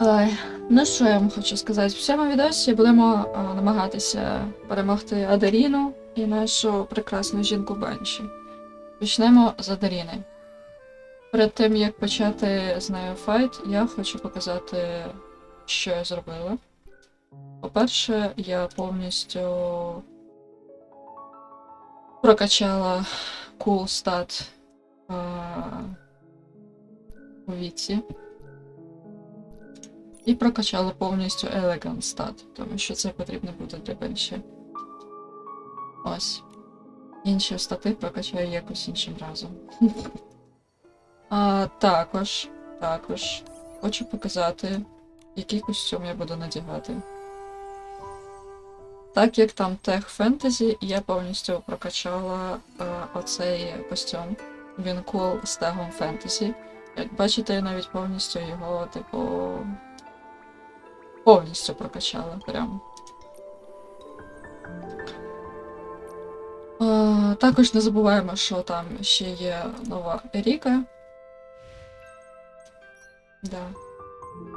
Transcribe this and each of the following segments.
Ой, ну що я вам хочу сказати? В цьому відосі будемо а, намагатися перемогти Адаріну і нашу прекрасну жінку Банші. Почнемо з Адаріни. Перед тим як почати з нею файт, я хочу показати, що я зробила. По-перше, я повністю прокачала cool stat а, у віці. І прокачала повністю Elegant Stat, тому що це потрібно буде для бенші. Ось. Інші стати прокачаю якось іншим разом. а, також, також хочу показати, який костюм я буду надягати. Так як там тех фентезі, я повністю прокачала а, оцей костюм. Він кул з тегом фентезі. Як бачите, я навіть повністю його, типу, повністю прокачала прям. Також не забуваємо, що там ще є нова Еріка. Да.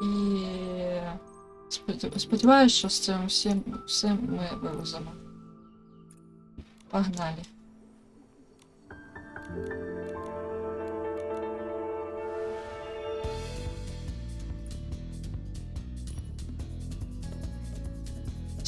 І сподів- сподіваюсь, що з цим всім, всім ми вивеземо. Погнали.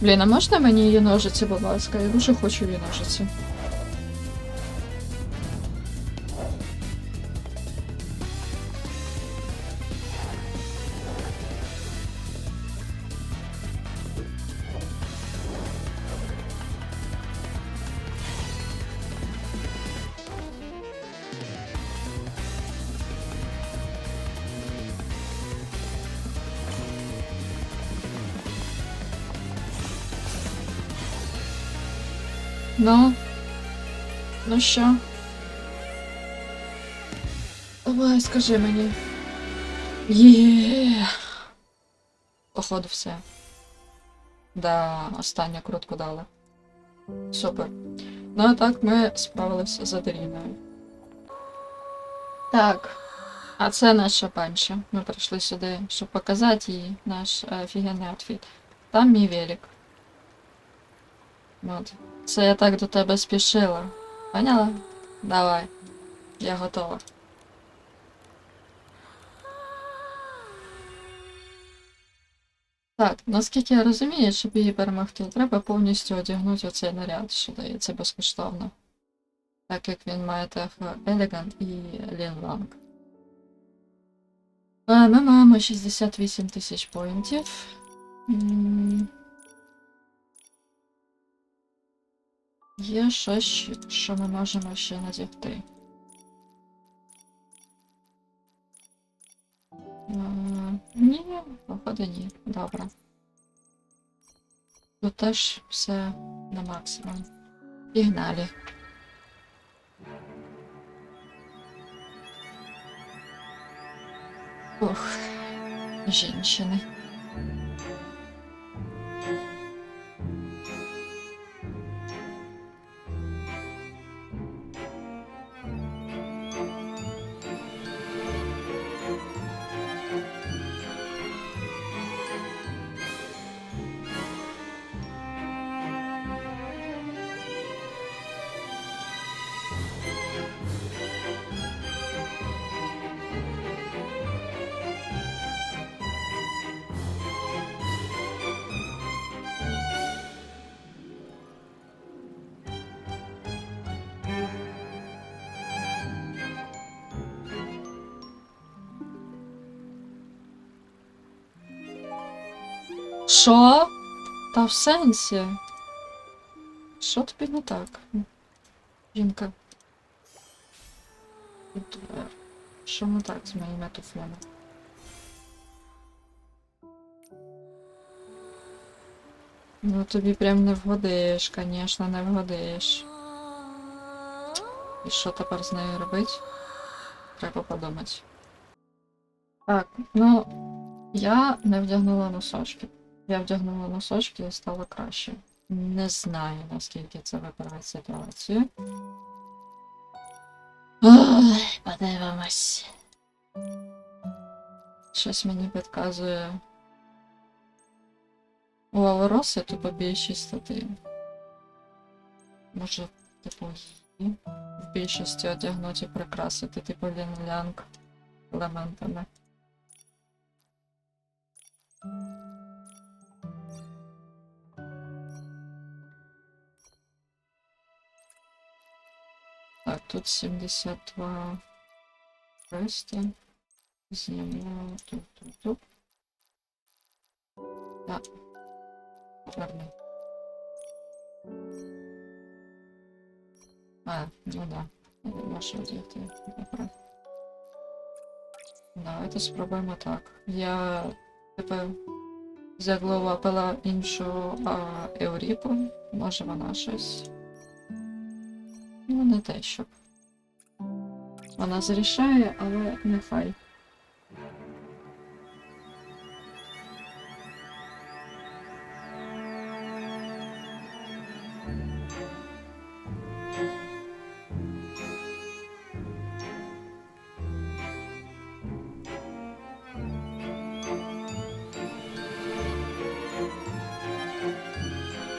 Блін, а можна мені її ножиці, будь ласка? Я дуже хочу її ножиці. Ну. Ну що? Давай, скажи мені. Є. Походу, все. Да, останню крутку дали. Супер. Ну а так ми справилися з Аделіною. Так. А це наша панча. Ми прийшли сюди, щоб показати їй наш е, офігенний outfit. Там мій велик. От. Це я так до тебе спішила. Поняла? Давай. Я готова. Так, наскільки я розумію, щоб її перемогти, треба повністю одягнути оцей наряд, що дається безкоштовно. Так як він має тех Elegant і Лін Ланг. Е, Ми маємо 68 тисяч поінтів. Є щось, що ми можемо ще надягти. Е, Ні, походу ні. Добре. Тут теж все на максимум. Пігнали. Ух, жінщини. Що? Та в сенсі? Що тобі не так? Жінка. Що не так з моїми туфлями? Ну тобі прям не вгодиш, звісно, не вгодиш. І що тепер з нею робити? Треба подумати. Так, ну я не вдягнула носочки. Я вдягнула носочки і стало краще. Не знаю, наскільки це виправить ситуацію. Ой, подивимось. Щось мені підказує. У Алроси тупо більшість стати. Може, типу, в більшості одягнути і прикрасити, типу лінлянг елементами. Тут 72 квести. Знімаю тут, тут, тут. Так. Поверни. А, ну да. Можу одягти. Добре. Давайте спробуємо так. Я тепер загловапила іншу а, Еуріпу. Може вона щось. Не те, щоб. Вона зарішає, але нехай.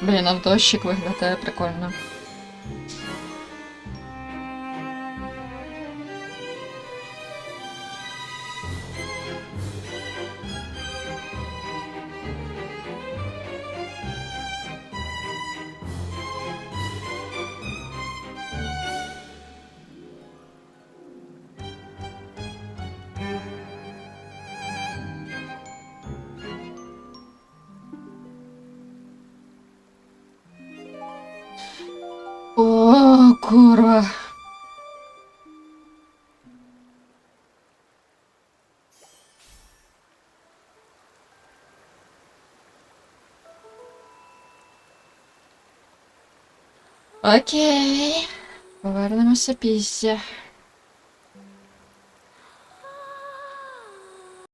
Блін, а в дощик виглядає прикольно. О, курва. Окей. Повернемося після.